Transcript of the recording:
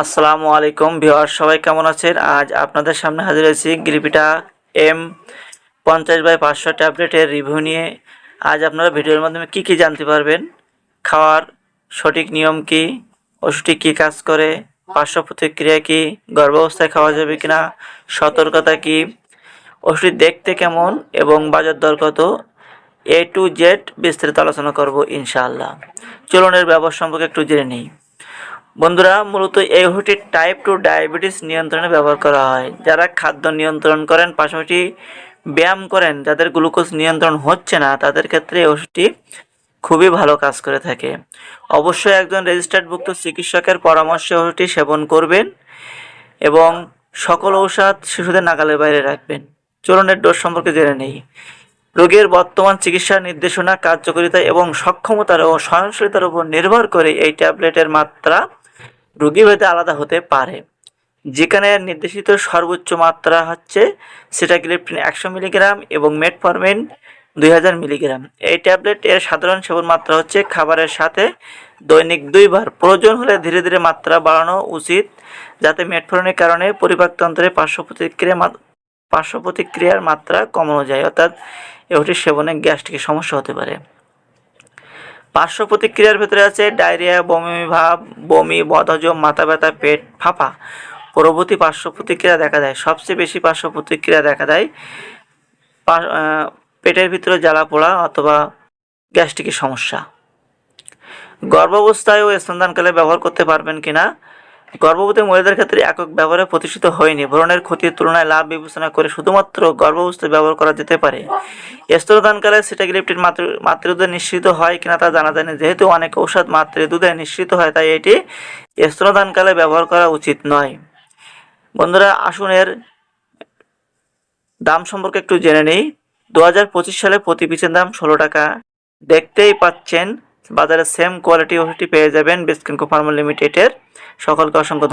আসসালামু আলাইকুম ভিওয়ার সবাই কেমন আছেন? আজ আপনাদের সামনে হাজির হয়েছি গ্রিপিটা এম পঞ্চাশ বাই পাঁচশো ট্যাবলেটের রিভিউ নিয়ে। আজ আপনারা ভিডিওর মাধ্যমে কি কি জানতে পারবেন? খাওয়ার সঠিক নিয়ম কি? ওষুধটি কী কাজ করে? পার্শ্ব প্রতিক্রিয়া কী? গর্ভাবস্থায় খাওয়া যাবে কিনা? সতর্কতা কি? ওষুধটি দেখতে কেমন এবং বাজার দর কত? এ টু জেড বিস্তারিত আলোচনা করব ইনশাআল্লাহ। চলনের ব্যবহার সম্পর্কে একটু জেনে নিই। বন্ধুরা, মূলত এই ওষুধটি টাইপ টু ডায়াবেটিস নিয়ন্ত্রণে ব্যবহার করা হয়। যারা খাদ্য নিয়ন্ত্রণ করেন, পাশাপাশি ব্যায়াম করেন, যাদের গ্লুকোজ নিয়ন্ত্রণ হচ্ছে না, তাদের ক্ষেত্রে এই ওষুধটি খুবই ভালো কাজ করে থাকে। অবশ্যই একজন রেজিস্টার্ডভুক্ত চিকিৎসকের পরামর্শে ওষুধটি সেবন করবেন এবং সকল ঔষধ শিশুদের নাগালের বাইরে রাখবেন। এর ডোজ সম্পর্কে জেনে নেই। রোগীর বর্তমান চিকিৎসা নির্দেশনা, কার্যকারিতা এবং সক্ষমতার ও সহনশীলতার উপর নির্ভর করে এই ট্যাবলেটের মাত্রা রোগীভেদে আলাদা হতে পারে। যেখানে নির্দেশিত সর্বোচ্চ মাত্রা হচ্ছে সিটাগ্রিপ্টিন একশো মিলিগ্রাম এবং মেটফরমিন দুই হাজার মিলিগ্রাম। এই ট্যাবলেট এর সাধারণ সেবন মাত্রা হচ্ছে খাবারের সাথে দৈনিক দুইবার। প্রয়োজন হলে ধীরে ধীরে মাত্রা বাড়ানো উচিত, যাতে মেটফরমিনের কারণে পরিপাকতন্ত্রে পার্শ্ব প্রতিক্রিয়া পার্শ্ব প্রতিক্রিয়ার মাত্রা কমানো যায়, অর্থাৎ এটি সেবনে গ্যাস্ট্রিকের সমস্যা হতে পারে। পার্শ্ব প্রতিক্রিয়ার ভেতরে আছে ডায়রিয়া, বমি ভাব, বমি, বদহজম, মাথা ব্যথা, পেট ফাঁপা। পরবর্তী পার্শ্ব প্রতিক্রিয়া দেখা দেয়। সবচেয়ে বেশি পার্শ্ব প্রতিক্রিয়া দেখা দেয় পেটের ভিতরে জ্বালা পোড়া অথবা গ্যাস্ট্রিকের সমস্যা। গর্ভাবস্থায় ও স্তনদানকালে ব্যবহার করতে পারবেন কিনা গর্ভবতী মহিলাদের ক্ষেত্রে একক ব্যবহারে প্রতিষ্ঠিত হয়নি। ভ্রণের ক্ষতির তুলনায় লাভ বিবেচনা করে শুধুমাত্র গর্ভাবস্থায় ব্যবহার করা যেতে পারে। স্তনদানকালে সিটাগ্রিপ্টিন মাতৃ, মাতৃদুধে নিশ্চিত হয় কিনা তা জানা যায়নি। যেহেতু অনেক ঔষধ মাতৃদুধে নিশ্চিত হয়, তাই এটি স্তনদানকালে ব্যবহার করা উচিত নয়। বন্ধুরা, আসুন এর দাম সম্পর্কে একটু জেনে নিই। দু সালে প্রতি পিসের দাম ষোলো টাকা। দেখতেই পাচ্ছেন বাজারে সেম কোয়ালিটি ওষুধটি পেয়ে যাবেন বিস্কিনকো ফার্মা লিমিটেডের সকলকে অসংখ্য